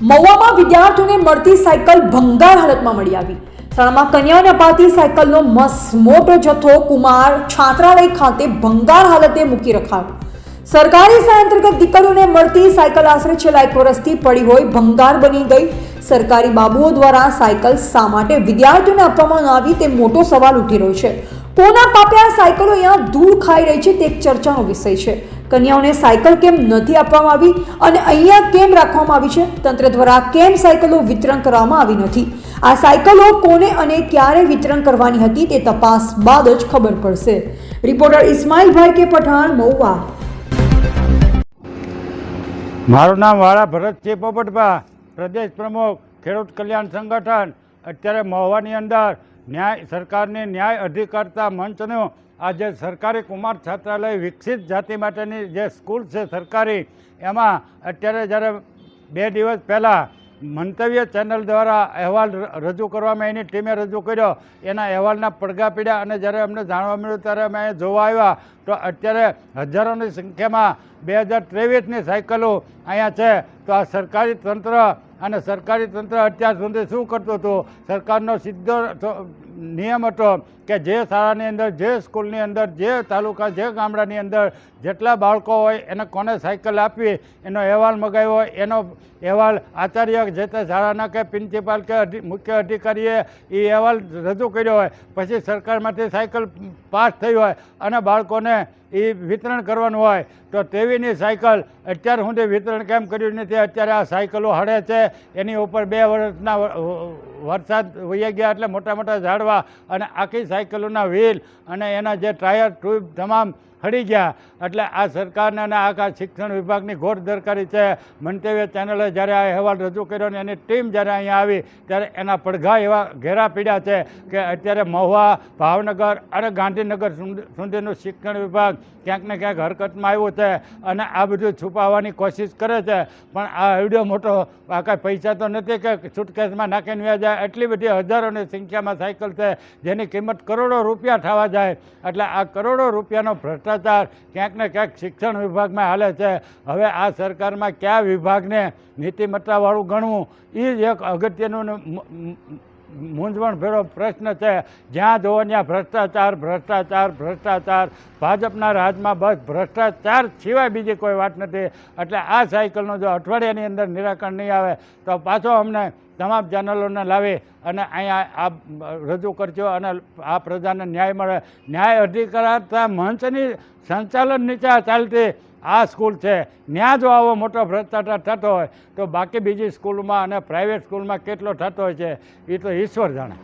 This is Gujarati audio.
મહુવામાં વિદ્યાર્થીઓને મળતી સાયકલ ભંગાર હાલતમાં મળી આવી. શાળામાં કન્યાઓને અપાતી સાયકલનો મસ મોટો જથ્થો કુમાર છાત્રાલય ખાતે ભંગાર હાલતે મૂકી રખાયો. સરકારી સહાય અંતર્ગત દીકરીઓને મળતી સાયકલ આશરે છેલ્લા એક વર્ષથી પડી હોય ભંગાર બની ગઈ. સરકારી બાબુઓ દ્વારા સાયકલ શા માટે વિદ્યાર્થીઓને આપવામાં ન આવી તે મોટો સવાલ ઉઠી રહ્યો છે. કોના પાપે આ સાયકલો અહીંયા ધૂળ ખાઈ રહી છે તે એક ચર્ચાનો વિષય છે. કન્યાઓને સાયકલ કેમ નથી આપવામાં આવી અને અહીંયા કેમ રાખવામાં આવી છે? તંત્ર દ્વારા કેમ સાયકલો વિતરણ કરવામાં આવી નથી? આ સાયકલો કોને અને ક્યારે વિતરણ કરવાની હતી તે તપાસ બાદ જ ખબર પડશે. રિપોર્ટર ઇસ્માઇલભાઈ કે પઠાણ, મહુવા. મારું નામ વાળા ભરતસિંહ પોપટભા, પ્રદેશ પ્રમુખ, ખેડૂત કલ્યાણ સંગઠન. અત્યારે મહુવાની અંદર ન્યાય, સરકારની ન્યાય અધિકારતા મંચનું આજે સરકારી કુમાર છાત્રાલય વિકસિત જાતિ માટેની જે સ્કૂલ છે સરકારી, એમાં અત્યારે જ્યારે બે દિવસ પહેલાં મંતવ્ય ચેનલ દ્વારા અહેવાલ રજૂ કરવામાં એની ટીમે રજૂ કર્યો. એના અહેવાલના પડઘા પીડ્યા અને જ્યારે અમને જાણવા મળ્યું ત્યારે અમે અહીં જોવા આવ્યા. તો અત્યારે હજારોની સંખ્યામાં બે હજાર ત્રેવીસની સાયકલો અહીંયા છે. તો આ સરકારી તંત્ર અને સરકારી તંત્ર અત્યાર સુધી શું કરતું હતું? સરકારનો સીધો નિયમ હતો કે જે શાળાની અંદર, જે સ્કૂલની અંદર, જે તાલુકા, જે ગામડાની અંદર જેટલા બાળકો હોય એને કોને સાયકલ આપવી, એનો અહેવાલ મગાવ્યો હોય, એનો અહેવાલ આચાર્ય જે તે શાળાના કે પ્રિન્સિપાલ કે મુખ્ય અધિકારીએ એ અહેવાલ રજૂ કર્યો હોય, પછી સરકારમાંથી સાયકલ પાસ થઈ હોય અને બાળકોને એ વિતરણ કરવાનું હોય, તો તેવીની સાયકલ અત્યાર સુધી વિતરણ કેમ કર્યું નથી? અત્યારે આ સાયકલો હળે છે, એની ઉપર બે વર્ષના વરસાદ વહી ગયા એટલે મોટા મોટા ઝાડવા અને આખી સાયકલોના વ્હીલ અને એના જે ટાયર ટ્યુબ તમામ હળી ગયા. એટલે આ સરકારને અને આખા શિક્ષણ વિભાગની ઘોર દરકારી છે. મંતવ્ય ચેનલે જ્યારે આ અહેવાલ રજૂ કર્યો ને એની ટીમ જ્યારે અહીંયા આવી, ત્યારે એના પડઘા એવા ઘેરા પીડ્યા છે કે અત્યારે મહુવા, ભાવનગર અને ગાંધીનગર સુધીનું શિક્ષણ વિભાગ ક્યાંક ને ક્યાંક હરકતમાં આવ્યું છે અને આ બધું છુપાવવાની કોશિશ કરે છે. પણ આ એવડો મોટો, આ કાંઈ પૈસા તો નથી કે સુટકેસમાં નાખીને વ્યા જાય એટલી બધી હજારોની સંખ્યામાં સાયકલ છે, જેની કિંમત કરોડો રૂપિયા થવા જાય. એટલે આ કરોડો રૂપિયાનો ભ્રષ્ટાચાર ક્યાંક ને ક્યાંક શિક્ષણ વિભાગમાં હાલે છે. હવે આ સરકારમાં કયા વિભાગને નીતિમત્તાવાળું ગણવું? એ જ એક અગત્યનું મૂંઝવણ ભેળો પ્રશ્ન છે. જ્યાં જુઓ ત્યાં ભ્રષ્ટાચાર ભ્રષ્ટાચાર ભ્રષ્ટાચાર. ભાજપના રાજમાં બસ ભ્રષ્ટાચાર સિવાય બીજી કોઈ વાત નથી. એટલે આ સાયકલનું જો અઠવાડિયાની અંદર નિરાકરણ નહીં આવે, તો પાછો અમને તમામ ચેનલોને લાવી અને અહીંયા આ રજૂ કરજો અને આ પ્રજાને ન્યાય મળે. ન્યાય અધિકારતા મંચની સંચાલન નીચે ચાલતી આ સ્કૂલ છે. ત્યાં જો આવો મોટો ભ્રષ્ટાચાર થતો હોય, તો બાકી બીજી સ્કૂલમાં અને પ્રાઇવેટ સ્કૂલમાં કેટલો થતો હોય છે એ તો ઈશ્વર જાણે.